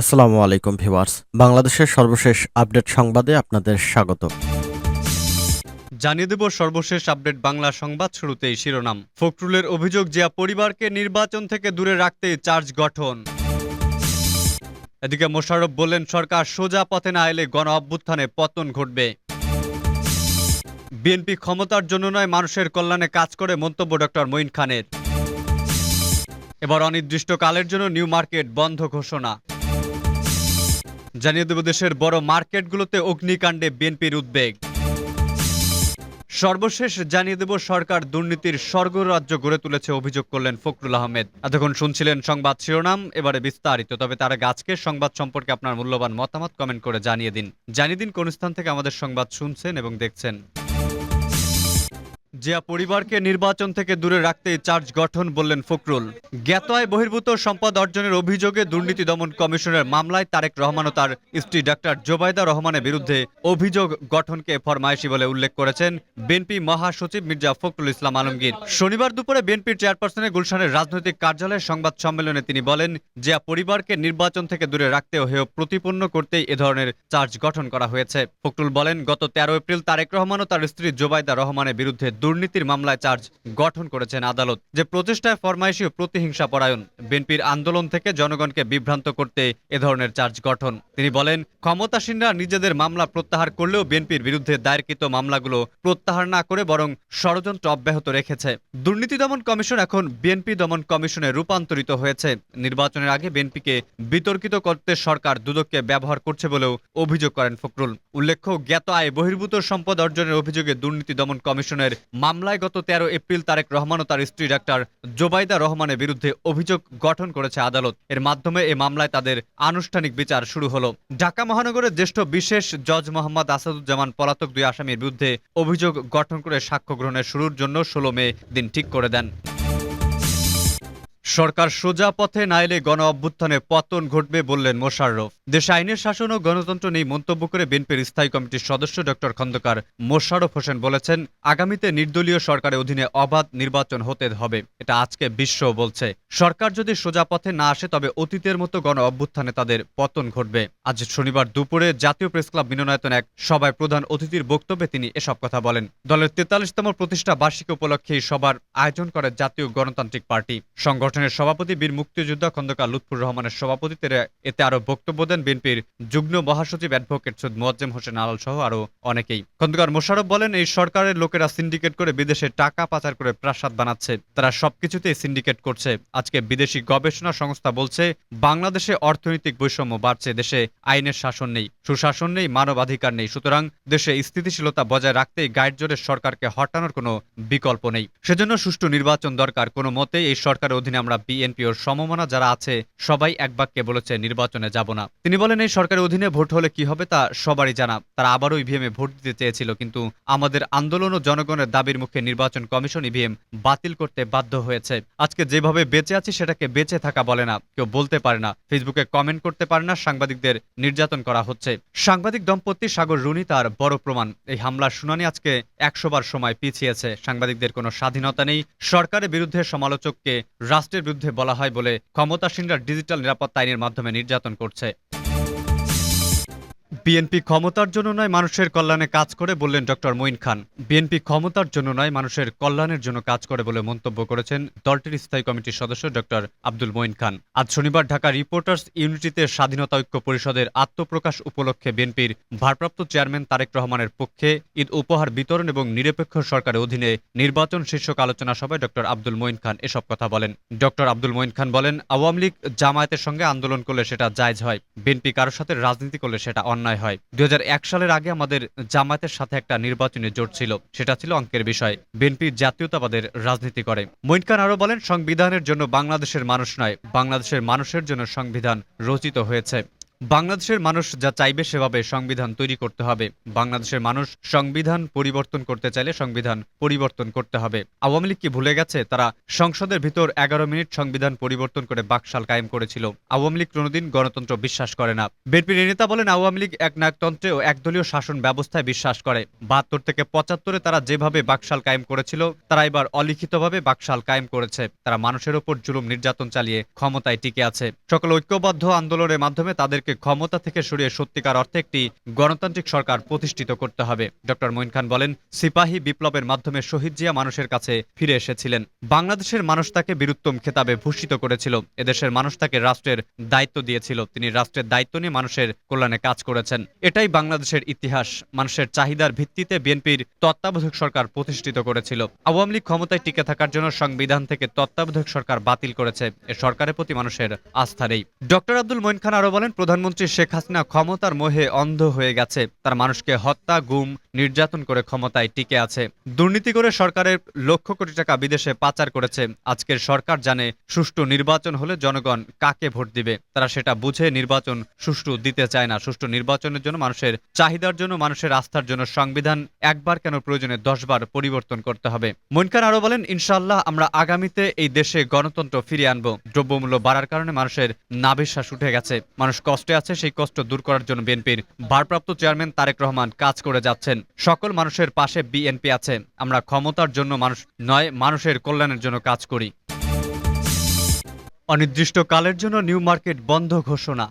আসসালামু আলাইকুম ভিউয়ার্স। বাংলাদেশের সর্বশেষ আপডেট সংবাদে আপনাদের স্বাগত। জানিয়ে দেব সর্বশেষ আপডেট বাংলা সংবাদ শুরুতেই শিরোনাম। ফখরুলের অভিযোগ জিয়া পরিবারকে নির্বাচন থেকে দূরে রাখতে চার্জ গঠন। এদিকে মোশাররফ বললেন, সরকার সোজা পথে না এলে গণ অভ্যুত্থানে পতন ঘটবে। বিএনপি ক্ষমতার জন্য নয়, মানুষের কল্যাণে কাজ করে মন্তব্য ডক্টর মঈন খানের। এবার অনির্দিষ্টকালের জন্য নিউ মার্কেট বন্ধ ঘোষণা। জানিয়ে দেব দেশের বড় মার্কেটগুলোতে অগ্নিকাণ্ডে বিএনপির উদ্বেগ। সর্বশেষ জানিয়ে দেব সরকার দুর্নীতির স্বর্গরাজ্য গড়ে তুলেছে অভিযোগ করলেন ফখরুল আহমেদ। এতক্ষণ শুনছিলেন সংবাদ শিরোনাম, এবারে বিস্তারিত। তবে তার গাছকে সংবাদ সম্পর্কে আপনার মূল্যবান মতামত কমেন্ট করে জানিয়ে দিন। জানিয়ে দিন কোন স্থান থেকে আমাদের সংবাদ শুনছেন এবং দেখছেন। জিয়া পরিবারকে নির্বাচন থেকে দূরে রাখতে চার্জ গঠন বললেন ফখরুল। জ্ঞাত আয় বহির্ভূত সম্পদ অর্জনের অভিযোগে দুর্নীতি দমন কমিশনের মামলায় তারেক রহমান ও তার স্ত্রী ডাক্তার জোবাইদা রহমানের বিরুদ্ধে অভিযোগ গঠনকে ফরমায়েশি বলে উল্লেখ করেছেন বিএনপি মহাসচিব মির্জা ফখরুল ইসলাম আলমগীর। শনিবার দুপুরে বিএনপির চেয়ারপারসনের গুলশানের রাজনৈতিক কার্যালয়ে সংবাদ সম্মেলনে তিনি বলেন, জিয়া পরিবারকে নির্বাচন থেকে দূরে রাখতে হেয় প্রতিপন্ন করতেই এ ধরনের চার্জ গঠন করা হয়েছে। ফখরুল বলেন, গত তেরো এপ্রিল তারেক রহমান ও তার স্ত্রী জোবাইদা রহমানের বিরুদ্ধে দুর্নীতির মামলায় চার্জ গঠন করেছেন আদালত। যে প্রচেষ্টায় ফরমাইশি ও প্রতিহিংসা পরায়ণ, বিএনপির আন্দোলন থেকে জনগণকে বিভ্রান্ত করতে এ ধরনের চার্জ গঠন। তিনি বলেন, ক্ষমতাসীনরা নিজেদের মামলা প্রত্যাহার করলেও বিএনপির বিরুদ্ধে দায়েরকৃত মামলাগুলো প্রত্যাহার না করে বরং ষড়যন্ত্র অব্যাহত রেখেছে। দুর্নীতি দমন কমিশন এখন বিএনপি দমন কমিশনে রূপান্তরিত হয়েছে। নির্বাচনের আগে বিএনপিকে বিতর্কিত করতে সরকার দুদককে ব্যবহার করছে বলেও অভিযোগ করেন ফখরুল। উল্লেখ্য, জ্ঞাত আয় বহির্ভূত সম্পদ অর্জনের অভিযোগে দুর্নীতি দমন কমিশনের মামলায় গত তেরো এপ্রিল তারেক রহমান ও তার স্ত্রী ডাক্তার জোবাইদা রহমানের বিরুদ্ধে অভিযোগ গঠন করেছে আদালত। এর মাধ্যমে এ মামলায় তাদের আনুষ্ঠানিক বিচার শুরু হল। ঢাকা মহানগরের জ্যেষ্ঠ বিশেষ জজ মোহাম্মদ আসাদুজ্জামান পলাতক দুই আসামির বিরুদ্ধে অভিযোগ গঠন করে সাক্ষ্য গ্রহণের শুরুর জন্য ষোলো মে দিন ঠিক করে দেন। সরকার সোজা পথে না এলে গণ অভ্যুত্থানে পতন ঘটবে বললেন মোশাররফ। দেশে আইনের শাসন ও গণতন্ত্র নেই মন্তব্য করে বিএনপির স্থায়ী কমিটির সদস্য ডক্টর খন্দকার মোশাররফ হোসেন বলেছেন, আগামীতে নির্দলীয় সরকারের অধীনে অবাধ নির্বাচন হতে হবে। এটা আজকে বিশ্ব বলছে। সরকার যদি সোজা পথে না আসে, তবে অতীতের মতো গণ অভ্যুত্থানে তাদের পতন ঘটবে। আজ শনিবার দুপুরে জাতীয় প্রেস ক্লাব মিলনায়তন এক সভায় প্রধান অতিথির বক্তব্যে তিনি এসব কথা বলেন। দলের তেতাল্লিশতম প্রতিষ্ঠা বার্ষিকী উপলক্ষে সভার আয়োজন করে জাতীয় গণতান্ত্রিক পার্টি। সংগঠনের সভাপতি বীর মুক্তিযোদ্ধা খন্দকার লুৎফুর রহমানের সভাপতিত্বে এতে আরও বক্তব্য দেন বিএনপির যুগ্ম মহাসচিব অ্যাডভোকেট সৈয়দ মোয়াজ্জেম হোসেন আলাল সহ আরও অনেকেই। খন্দকার মোশারফ বলেন, এই সরকারের লোকেরা সিন্ডিকেট করে বিদেশে টাকা পাচার করে প্রাসাদ বানাচ্ছে। তারা সবকিছুতেই সিন্ডিকেট করছে। আজকে বিদেশি গবেষণা সংস্থা বলছে, বাংলাদেশে অর্থনৈতিক বৈষম্য বাড়ছে, দেশে আইনের শাসন নেই, সুশাসন নেই, মানবাধিকার নেই। সুতরাং দেশে স্থিতিশীলতা বজায় রাখতেই গাইড জোরের সরকারকে হটানোর কোনো বিকল্প নেই। সেজন্য সুষ্ঠু নির্বাচন দরকার। কোনো মতেই এই সরকারের অধীনে আমরা বিএনপি ও সমমনা যারা আছে, সবাই এক বাক্যে বলেছে, নির্বাচনে যাব না। তিনি বলেন, এই সরকারের অধীনে ভোট হলে কি হবে তা সবারই জানা। তারা আবারও ইভিএমে ভোট দিতে চেয়েছিল, কিন্তু আমাদের আন্দোলন ও জনগণের দাবির মুখে নির্বাচন কমিশন ইভিএম বাতিল করতে বাধ্য হয়েছে। আজকে যেভাবে বেঁচে আছি, সেটাকে বেঁচে থাকা বলে না। কেউ বলতে পারে না, ফেসবুকে কমেন্ট করতে পারে না, সাংবাদিকদের নির্যাতন করা হচ্ছে। সাংবাদিক দম্পতি সাগর রুনি তার বড় প্রমাণ। এই হামলার শুনানি আজকে একশোবার সময় পিছিয়েছে। সাংবাদিকদের কোনো স্বাধীনতা নেই। সরকারের বিরুদ্ধে সমালোচককে রাষ্ট্রের বিরুদ্ধে বলা হয় বলে ক্ষমতাসীনরা ডিজিটাল নিরাপত্তা আইনের মাধ্যমে নির্যাতন করছে। বিএনপি ক্ষমতার জন্য নয়, মানুষের কল্যাণে কাজ করে বললেন ডক্টর মঈন খান। বিএনপি ক্ষমতার জন্য নয়, মানুষের কল্যাণের জন্য কাজ করে বলে মন্তব্য করেছেন দলটির স্থায়ী কমিটির সদস্য ডক্টর আব্দুল মঈন খান। আজ শনিবার ঢাকা রিপোর্টার্স ইউনিটিতে স্বাধীনতা ঐক্য পরিষদের আত্মপ্রকাশ উপলক্ষে বিএনপির ভারপ্রাপ্ত চেয়ারম্যান তারেক রহমানের পক্ষে ঈদ উপহার বিতরণ এবং নিরপেক্ষ সরকারের অধীনে নির্বাচন শীর্ষক আলোচনা সভায় ডক্টর আব্দুল মঈন খান এসব কথা বলেন। ডক্টর আব্দুল মঈন খান বলেন, আওয়ামী লীগ জামায়াতের সঙ্গে আন্দোলন করলে সেটা জায়জ হয়। বিএনপি কারোর সাথে রাজনীতি করলে সেটা অন্যায় হয়। দুই হাজার এক সালের আগে আমাদের জামায়াতের সাথে একটা নির্বাচনী জোট ছিল। সেটা ছিল অঙ্কের বিষয়। বিএনপি জাতীয়তাবাদের রাজনীতি করে। মঈন খান আরও বলেন, সংবিধানের জন্য বাংলাদেশের মানুষ নয়, বাংলাদেশের মানুষের জন্য সংবিধান রচিত হয়েছে। বাংলাদেশের মানুষ যা চাইবে সেভাবে সংবিধান তৈরি করতে হবে। বাংলাদেশের মানুষ সংবিধান পরিবর্তন করতে চাইলে সংবিধান পরিবর্তন করতে হবে। আওয়ামী লীগ কি ভুলে গেছে? তারা সংসদের ভিতর এগারো মিনিট সংবিধান পরিবর্তন করে বাকশাল কায়েম করেছিল। আওয়ামী লীগ কোনোদিন গণতন্ত্র বিশ্বাস করে না। বিএনপির নেতা বলেন, আওয়ামী লীগ এক নায়কতন্ত্রে ও একদলীয় শাসন ব্যবস্থায় বিশ্বাস করে। বাহাত্তর থেকে পঁচাত্তরে তারা যেভাবে বাকশাল কায়েম করেছিল, তারা এবার অলিখিতভাবে বাকশাল কায়েম করেছে। তারা মানুষের ওপর জুলুম নির্যাতন চালিয়ে ক্ষমতায় টিকে আছে। সকল ঐক্যবদ্ধ আন্দোলনের মাধ্যমে তাদেরকে ক্ষমতা থেকে সরিয়ে সত্যিকার অর্থে একটি গণতান্ত্রিক সরকার প্রতিষ্ঠিত করতে হবে। ডক্টর মঈন খান বলেন, সিপাহী বিপ্লবের মাধ্যমে শহীদ জিয়া মানুষের কাছে ফিরে এসেছিলেন। বাংলাদেশের মানুষ তাকে বীরুত্তম খেতাবে ভূষিত করেছিল। এদেশের মানুষ তাকে রাষ্ট্রের দায়িত্ব দিয়েছিল। তিনি রাষ্ট্রের দায়িত্ব নিয়ে মানুষের কল্যাণে কাজ করেছেন। এটাই বাংলাদেশের ইতিহাস। মানুষের চাহিদার ভিত্তিতে বিএনপির তত্ত্বাবধায়ক সরকার প্রতিষ্ঠিত করেছিল। আওয়ামী লীগ ক্ষমতায় টিকে থাকার জন্য সংবিধান থেকে তত্ত্বাবধায়ক সরকার বাতিল করেছে। এ সরকারের প্রতি মানুষের আস্থা নেই। ডক্টর আব্দুল মঈন খান আরও বলেন প্রধানমন্ত্রী শেখ হাসিনা ক্ষমতার মোহে অন্ধ হয়ে গেছে। তার মানুষকে হত্যা, গুম, নির্যাতন করে ক্ষমতায় টিকে আছে। দুর্নীতি করে সরকারের লক্ষ কোটি টাকা বিদেশে পাচার করেছে। আজকের সরকার জানে সুষ্ঠু নির্বাচন হলে জনগণ কাকে ভোট দিবে। তারা সেটা বুঝে নির্বাচন সুষ্ঠু দিতে চায় না। সুষ্ঠু নির্বাচনের জন্য মানুষের চাহিদার জন্য, মানুষের আস্থার জন্য সংবিধান একবার কেন প্রয়োজনে দশবার পরিবর্তন করতে হবে। মনকান আরও বলেন ইনশাল্লাহ আমরা আগামীতে এই দেশে গণতন্ত্র ফিরিয়ে আনব। দ্রব্যমূল্য বাড়ার কারণে মানুষের নাবিশ্বাস উঠে গেছে। মানুষ কষ্টে আছে, সেই কষ্ট দূর করার জন্য বিএনপির ভারপ্রাপ্ত চেয়ারম্যান তারেক রহমান কাজ করে যাচ্ছেন। সকল মানুষের পাশে বিএনপি আছে। আমরা ক্ষমতার জন্য মানুষ নয়, মানুষের কল্যাণের জন্য কাজ করি। অনির্দিষ্টকালের জন্য নিউ মার্কেট বন্ধ ঘোষণা।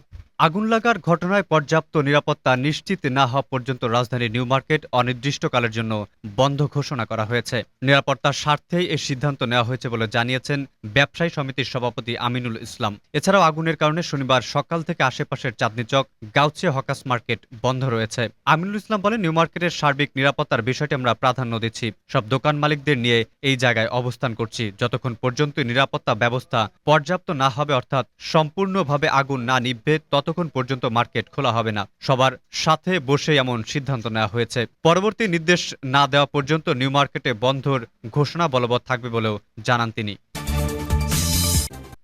আগুন লাগার ঘটনায় পর্যাপ্ত নিরাপত্তা নিশ্চিত না হওয়া পর্যন্ত রাজধানীর নিউ মার্কেট অনির্দিষ্টকালের জন্য বন্ধ ঘোষণা করা হয়েছে। নিরাপত্তার স্বার্থেই এই সিদ্ধান্ত নেওয়া হয়েছে বলে জানিয়েছেন ব্যবসায়ী সমিতির সভাপতি আমিনুল ইসলাম। এছাড়াও আগুনের কারণে শনিবার সকাল থেকে আশেপাশের চাঁদনি চক, গাউছিয়া হকাস মার্কেট বন্ধ রয়েছে। আমিনুল ইসলাম বলেন, নিউ মার্কেটের সার্বিক নিরাপত্তার বিষয়টি আমরা প্রাধান্য দিচ্ছি। সব দোকান মালিকদের নিয়ে এই জায়গায় অবস্থান করছি। যতক্ষণ পর্যন্ত নিরাপত্তা ব্যবস্থা পর্যাপ্ত না হবে, অর্থাৎ সম্পূর্ণভাবে আগুন না নিভবে ততক্ষণ পর্যন্ত মার্কেট খোলা হবে না। সবার সাথে বসে এমন সিদ্ধান্ত নেওয়া হয়েছে। পরবর্তী নির্দেশ না দেওয়া পর্যন্ত নিউ মার্কেটে বন্ধর ঘোষণা বলবৎ থাকবে বলেও জানান তিনি।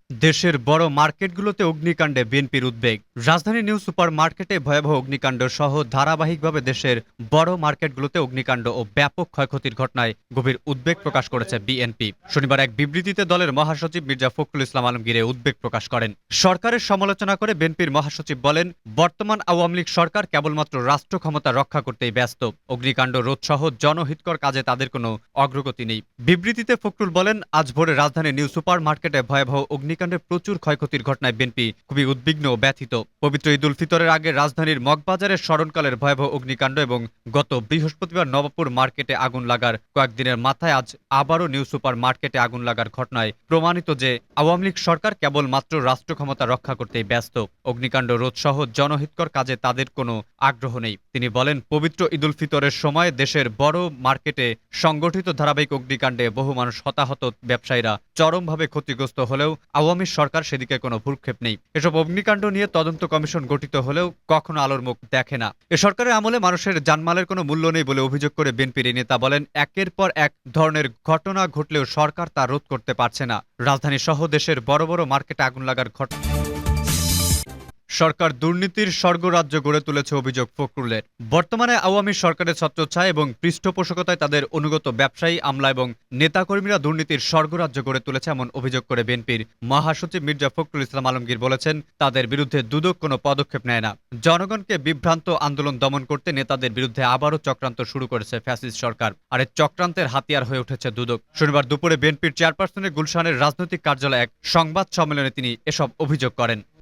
দেশের বড় মার্কেটগুলোতে অগ্নিকাণ্ডে বিএনপির উদ্বেগ। রাজধানী নিউ সুপার মার্কেটে ভয়াবহ অগ্নিকাণ্ড সহ ধারাবাহিকভাবে দেশের বড় মার্কেটগুলোতে অগ্নিকাণ্ড ও ব্যাপক ক্ষয়ক্ষতির ঘটনায় গভীর উদ্বেগ প্রকাশ করেছে বিএনপি। শনিবার এক বিবৃতিতে দলের মহাসচিব মির্জা ফখরুল ইসলাম আলমগীর উদ্বেগ প্রকাশ করেন। সরকারের সমালোচনা করে বিএনপির মহাসচিব বলেন, বর্তমান আওয়ামী লীগ সরকার কেবলমাত্র রাষ্ট্র ক্ষমতা রক্ষা করতেই ব্যস্ত। অগ্নিকাণ্ড রোধ সহ জনহিতকর কাজে তাদের কোনো অগ্রগতি নেই। বিবৃতিতে ফখরুল বলেন, আজ ভোরে রাজধানী নিউ সুপার মার্কেটে ভয়াবহ অগ্নিকাণ্ডে প্রচুর ক্ষয়ক্ষতির ঘটনায় বিএনপি খুবই উদ্বিগ্ন ও ব্যথিত। পবিত্র ঈদ উল ফিতরের আগে রাজধানীর মগবাজারের স্মরণকালের ভয়াবহ অগ্নিকাণ্ড এবং গত বৃহস্পতিবার নবাবপুর মার্কেটে আগুন লাগার কয়েকদিনের মাথায় আজ আবারও নিউ সুপার মার্কেটে আগুন লাগার ঘটনায় প্রমাণিত যে আওয়ামী লীগ সরকার কেবলমাত্র রাষ্ট্র ক্ষমতা রক্ষা করতেই ব্যস্ত। অগ্নিকাণ্ড রোধ সহ জনহিতকর কাজে তাদের কোনো আগ্রহ নেই। তিনি বলেন, পবিত্র ঈদ উল ফিতরের সময় দেশের বড় মার্কেটে সংগঠিত ধারাবাহিক অগ্নিকাণ্ডে বহু মানুষ হতাহত। ব্যবসায়ীরা চরমভাবে ক্ষতিগ্রস্ত হলেও আওয়ামী সরকার সেদিকে কোনো ভূক্ষেপ নেই। এসব অগ্নিকাণ্ড নিয়ে তদন্ত কমিশন গঠিত হলেও কখনো আলোর মুখ দেখে না। এ সরকারের আমলে মানুষের জানমালের কোনো মূল্য নেই বলে অভিযোগ করে বিএনপির নেতা বলেন, একের পর এক ধরনের ঘটনা ঘটলেও সরকার তা রোধ করতে পারছে না। রাজধানী সহ দেশের বড় বড় মার্কেটে আগুন লাগার ঘটনা। সরকার দুর্নীতির স্বর্গরাজ্য গড়ে তুলেছে অভিযোগ ফখরুলের। বর্তমানে আওয়ামী সরকারের ছত্রছায়া এবং পৃষ্ঠপোষকতায় তাদের অনুগত ব্যবসায়ী আমলা এবং নেতাকর্মীরা দুর্নীতির স্বর্গরাজ্য গড়ে তুলেছে এমন অভিযোগ করে বিএনপির মহাসচিব মির্জা ফখরুল ইসলাম আলমগীর বলেছেন, তাদের বিরুদ্ধে দুদক কোনো পদক্ষেপ নেয় না। জনগণকে বিভ্রান্ত আন্দোলন দমন করতে নেতাদের বিরুদ্ধে আবারও চক্রান্ত শুরু করেছে ফ্যাসিস্ট সরকার, আর এই চক্রান্তের হাতিয়ার হয়ে উঠেছে দুদক। শনিবার দুপুরে বিএনপির চেয়ারপারসনের গুলশানের রাজনৈতিক কার্যালয়ে এক সংবাদ সম্মেলনে তিনি এসব অভিযোগ করেন।